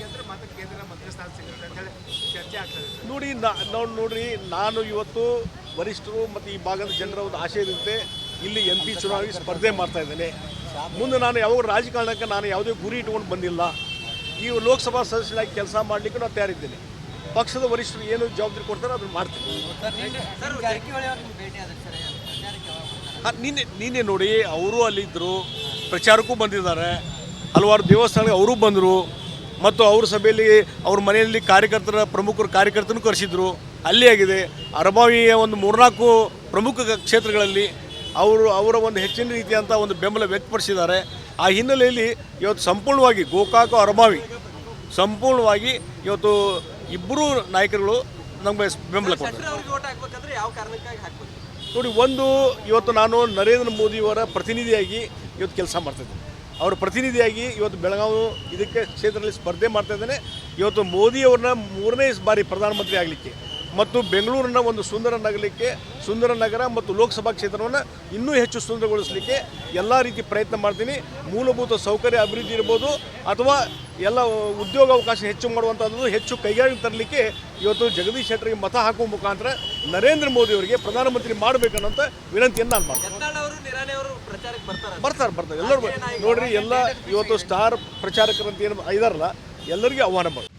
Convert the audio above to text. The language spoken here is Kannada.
ಗೆದ್ರೆ ಮತ್ತೆ ಕೇಂದ್ರ ಮಂತ್ರಿ ಸ್ಥಾನ ಸಿಗುತ್ತೆ ಅಂತ ಹೇಳಿ ಚರ್ಚೆ ಆಗ್ತದೆ ನೋಡಿ ನಾವು ನೋಡ್ರಿ ನಾನು ಇವತ್ತು ವರಿಷ್ಠರು ಮತ್ತು ಈ ಭಾಗದ ಜನರ ಒಂದು ಆಶಯದಂತೆ ಇಲ್ಲಿ ಎಂ ಪಿ ಚುನಾವಣೆಗೆ ಸ್ಪರ್ಧೆ ಮಾಡ್ತಾ ಇದ್ದೇನೆ. ಮುಂದೆ ನಾನು ಯಾವಾಗ ರಾಜಕಾರಣಕ್ಕೆ ನಾನು ಯಾವುದೇ ಗುರಿ ಇಟ್ಕೊಂಡು ಬಂದಿಲ್ಲ. ಈ ಲೋಕಸಭಾ ಸದಸ್ಯರಾಗಿ ಕೆಲಸ ಮಾಡಲಿಕ್ಕೆ ನಾನು ತಯಾರಿದ್ದೇನೆ. ಪಕ್ಷದ ವರಿಷ್ಠರು ಏನು ಜವಾಬ್ದಾರಿ ಕೊಡ್ತಾರೆ ಅದನ್ನು ಮಾಡ್ತೀನಿ. ನಿನ್ನೆ ನಿನ್ನೆ ನೋಡಿ ಅವರು ಅಲ್ಲಿದ್ದರು ಪ್ರಚಾರಕ್ಕೂ ಬಂದಿದ್ದಾರೆ. ಹಲವಾರು ದೇವಸ್ಥಾನಕ್ಕೆ ಅವರು ಬಂದರು. ಮತ್ತು ಅವ್ರ ಸಭೆಯಲ್ಲಿ ಅವ್ರ ಮನೆಯಲ್ಲಿ ಕಾರ್ಯಕರ್ತರ ಪ್ರಮುಖರು ಕಾರ್ಯಕರ್ತರು ಕರೆಸಿದ್ರು. ಅಲ್ಲಿ ಆಗಿದೆ. ಅರಬಾವಿಯ ಒಂದು ಮೂರ್ನಾಲ್ಕು ಪ್ರಮುಖ ಕ್ಷೇತ್ರಗಳಲ್ಲಿ ಅವರು ಅವರ ಒಂದು ಹೆಚ್ಚಿನ ರೀತಿಯಂಥ ಒಂದು ಬೆಂಬಲ ವ್ಯಕ್ತಪಡಿಸಿದ್ದಾರೆ. ಆ ಹಿನ್ನೆಲೆಯಲ್ಲಿ ಇವತ್ತು ಸಂಪೂರ್ಣವಾಗಿ ಗೋಕಾಕ ಅರಬಾವಿ ಸಂಪೂರ್ಣವಾಗಿ ಇವತ್ತು ಇಬ್ಬರೂ ನಾಯಕರುಗಳು ನಮಗೆ ಬೆಂಬಲ ಕೊಡ್ತಾರೆ ನೋಡಿ ಒಂದು ಇವತ್ತು ನಾನು ನರೇಂದ್ರ ಮೋದಿಯವರ ಪ್ರತಿನಿಧಿಯಾಗಿ ಇವತ್ತು ಕೆಲಸ ಮಾಡ್ತಿದ್ದೇನೆ ಅವರ ಪ್ರತಿನಿಧಿಯಾಗಿ ಇವತ್ತು ಬೆಳಗಾವಿ ಇದಕ್ಕೆ ಕ್ಷೇತ್ರದಲ್ಲಿ ಸ್ಪರ್ಧೆ ಮಾಡ್ತಾ ಇದ್ದೇನೆ. ಇವತ್ತು ಮೋದಿ ಅವ್ರನ್ನ ಮೂರನೇ ಬಾರಿ ಪ್ರಧಾನಮಂತ್ರಿ ಆಗಲಿಕ್ಕೆ ಮತ್ತು ಬೆಂಗಳೂರನ್ನ ಒಂದು ಸುಂದರ ನಗರಕ್ಕೆ ಸುಂದರ ನಗರ ಮತ್ತು ಲೋಕಸಭಾ ಕ್ಷೇತ್ರವನ್ನು ಇನ್ನೂ ಹೆಚ್ಚು ಸುಂದರಗೊಳಿಸಲಿಕ್ಕೆ ಎಲ್ಲ ರೀತಿ ಪ್ರಯತ್ನ ಮಾಡ್ತೀನಿ. ಮೂಲಭೂತ ಸೌಕರ್ಯ ಅಭಿವೃದ್ಧಿ ಇರ್ಬೋದು ಅಥವಾ ಎಲ್ಲ ಉದ್ಯೋಗಾವಕಾಶ ಹೆಚ್ಚು ಮಾಡುವಂಥದ್ದು ಹೆಚ್ಚು ಕೈಗಾರಿಕೆ ತರಲಿಕ್ಕೆ ಇವತ್ತು ಜಗದೀಶ್ ಶೆಟ್ಟರಿಗೆ ಮತ ಹಾಕುವ ಮುಖಾಂತರ ನರೇಂದ್ರ ಮೋದಿ ಅವರಿಗೆ ಪ್ರಧಾನಮಂತ್ರಿ ಮಾಡಬೇಕನ್ನೋಂಥ ವಿನಂತಿಯನ್ನು ನಾನು ಮಾಡ್ತೀನಿ ಯತ್ನಾಳ್ ಅವರು ನಿರಾಣಿ ಅವರು ಪ್ರಚಾರಕ್ಕೆ ಬರ್ತಾರೆ. ಬರ್ತಾರೆ ಬರ್ತಾರೆ. ಎಲ್ಲರೂ ನೋಡ್ರಿ ಎಲ್ಲ ಇವತ್ತು ಸ್ಟಾರ್ ಪ್ರಚಾರಕರಂತ ಏನು ಇದಾರಲ್ಲ ಎಲ್ಲರಿಗೂ ಆಹ್ವಾನ ಮಾಡ್ತಾರೆ.